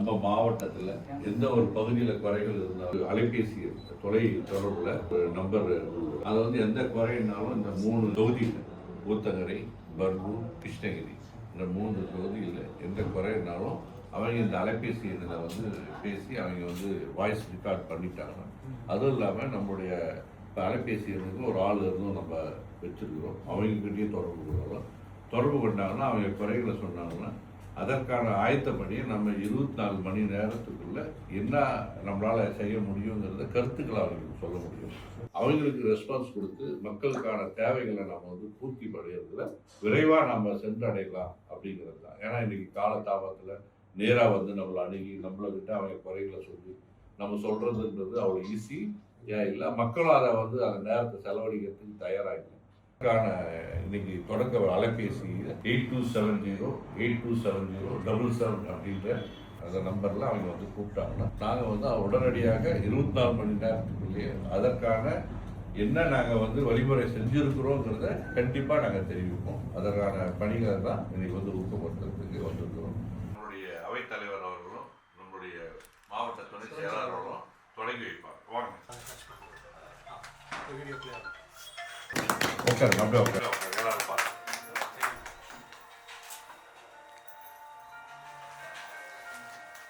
நம்ம மாவட்டத்தில் எந்த ஒரு பகுதியில் குறைகள் இருந்தாலும் அலைபேசி தொலை தொடர்பில் ஒரு நம்பர் அதை வந்து எந்த குறைனாலும் இந்த மூணு தொகுதியில் ஊத்தங்கரை பர்கூர் கிருஷ்ணகிரி இந்த மூன்று தொகுதியில் எந்த குறைனாலும் அவங்க இந்த அலைபேசி இதில் வந்து பேசி அவங்க வந்து வாய்ஸ் ரெக்கார்ட் பண்ணிட்டாங்க. அதுவும் இல்லாமல் நம்முடைய இப்போ அலைபேசி எண்ணுக்கு ஒரு ஆள் இருந்தும் நம்ம வச்சுருக்கிறோம். அவங்ககிட்டயும் தொடர்பு கொள்ளலாம். தொடர்பு கொண்டாங்கன்னா அவங்க குறைகளை சொன்னாங்கன்னா அதற்கான ஆயத்தப்படி நம்ம இருபத்தி நாலு மணி நேரத்துக்குள்ள என்ன நம்மளால் செய்ய முடியுங்கிறத கருத்துக்களை அவங்களுக்கு சொல்ல முடியும். அவங்களுக்கு ரெஸ்பான்ஸ் கொடுத்து மக்களுக்கான தேவைகளை நம்ம வந்து பூர்த்தி பண்ணுறதுல விரைவாக நம்ம சென்றடையலாம் அப்படிங்கிறது தான். ஏன்னா இன்றைக்கி காலதாபத்தில் நேராக வந்து நம்மளை அணுகி நம்மளை விட்டு அவங்க குறைகளை சொல்லி நம்ம சொல்கிறதுன்றது அவ்வளோ ஈஸி ஏன் இல்லை? மக்களும் அதை வந்து அந்த நேரத்தை செலவழிக்கிறதுக்கு தயாராகிடும் இன்னைக்கு தொடக்க ஒரு அலைபேசி eight two seven zero eight two seven zero double seven அப்படின்ற அந்த நம்பரில் அவங்க வந்து கூப்பிட்டாங்கன்னா நாங்கள் வந்து உடனடியாக இருபத்தி நாலு மணி நேரத்துக்குள்ளேயே அதற்கான என்ன நாங்கள் வந்து வழிமுறை செஞ்சுருக்கிறோங்கிறத கண்டிப்பாக நாங்கள் தெரிவிப்போம் அதற்கான பணிகளை தான் இன்னைக்கு வந்து ஊக்கப்படுத்துறதுக்கு வந்திருக்கிறோம் நம்மளுடைய அவைத்தலைவர் அவர்களும் நம்மளுடைய மாவட்ட துணை செயலாளர்களும் தொடங்கி வைப்பாங்க வாங்க 干，拿不，不了。